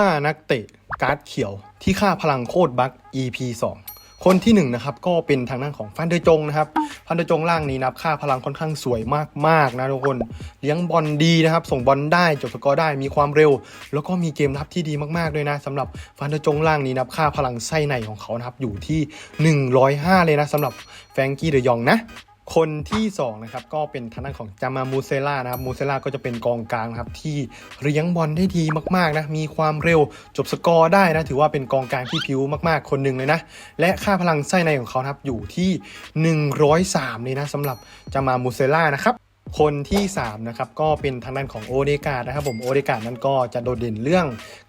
5 นักเตะการ์ดเขียวที่ค่าพลังโคตรบัค EP 2 คนที่1นะครับก็เป็นทางด้านของฟันเดอร์จงนะครับฟันเดอร์จงล่างนี้นับค่าพลังค่อนข้างสวยมากๆนะทุกคนเลี้ยงบอลดีนะครับ ส่งบอลได้จบสกอร์ได้มีความเร็ว แล้วก็มีเกมรับที่ดีมากๆด้วยนะสำหรับฟันเดอร์จงล่างนี้นับค่าพลังไส้ในของเขานะครับอยู่ที่ 105 เลยนะสำหรับแฟรงกี้เดยองนะ คนที่2นะครับก็เป็นทางด้านของจามามูเซล่านะครับมูเซล่าก็จะเป็นกองกลางนะครับที่เลี้ยงบอลได้ดีมากๆนะมีความเร็วจบสกอร์ได้นะถือว่าเป็นกองกลางที่ผิวมากๆ คนหนึ่งเลยนะและค่าพลังไส้ในของเขาครับอยู่ที่ 103เลยนะสำหรับจามามูเซล่านะครับ คนที่3นะครับก็เป็นทางด้านของโอเดกาดนะครับผมโอเดกาดนั้นก็จะโดดเด่นเรื่อง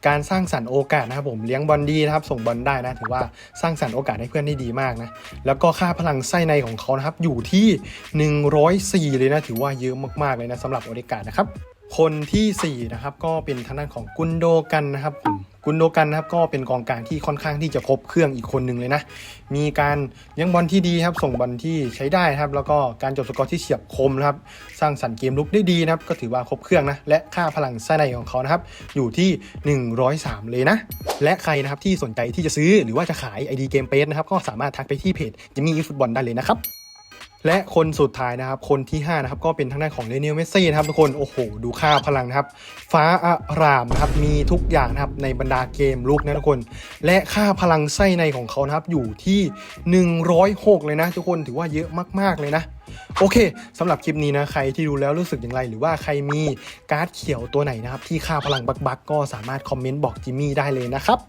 การสร้างสรรค์โอกาสนะครับผมเลี้ยงบอลดีนะครับส่งบอลได้นะถือว่าสร้างสรรค์โอกาสให้เพื่อนได้ดีมากนะแล้วก็ค่าพลังไส้ในของเขานะครับอยู่ที่ 104 เลยนะถือว่าเยอะมากๆเลยนะสำหรับโอเดกาดนะครับคนที่4นะครับก็เป็นทางด้านของกุนโดกันนะครับผม กุนโดกันนะครับก็เป็นกองกลางที่ค่อนข้างที่จะครบเครื่องอีกคนหนึ่งเลยนะ มีการเลี้ยงบอลที่ดีครับ ส่งบอลที่ใช้ได้ครับ แล้วก็การจบสกอร์ที่เฉียบคมนะครับ สร้างสรรค์เกมลุกได้ดีนะครับ ก็ถือว่าครบเครื่องนะ และค่าพลังไส้ในของเขานะครับ อยู่ที่ 103 เลยนะ และใครนะครับที่สนใจที่จะซื้อหรือว่าจะขาย ID เกมเปสนะครับ ก็สามารถทักไปที่เพจจิมมี่ฟุตบอลได้เลยนะครับ และคนสุดท้ายนะครับ คนที่ 5 นะครับ ก็เป็นทางด้านของเลเนียลเมสซี่นะครับทุกคน โอ้โห ดูค่าพลังนะครับ ฟ้าอารามนะครับ มีทุกอย่างนะครับ ในบรรดาเกมลุกนะทุกคน และค่าพลังไส้ในของเขานะครับ อยู่ที่ 106 เลยนะ ทุกคน ถือว่าเยอะมาก ๆ เลยนะโอเคสำหรับคลิปนี้นะใครที่ดูแล้วรู้สึกอย่างไร หรือว่าใครมีการ์ดเขียวตัวไหนนะครับ ที่ค่าพลังบักๆก็สามารถคอมเมนต์บอกจิมมี่ได้เลยนะครับ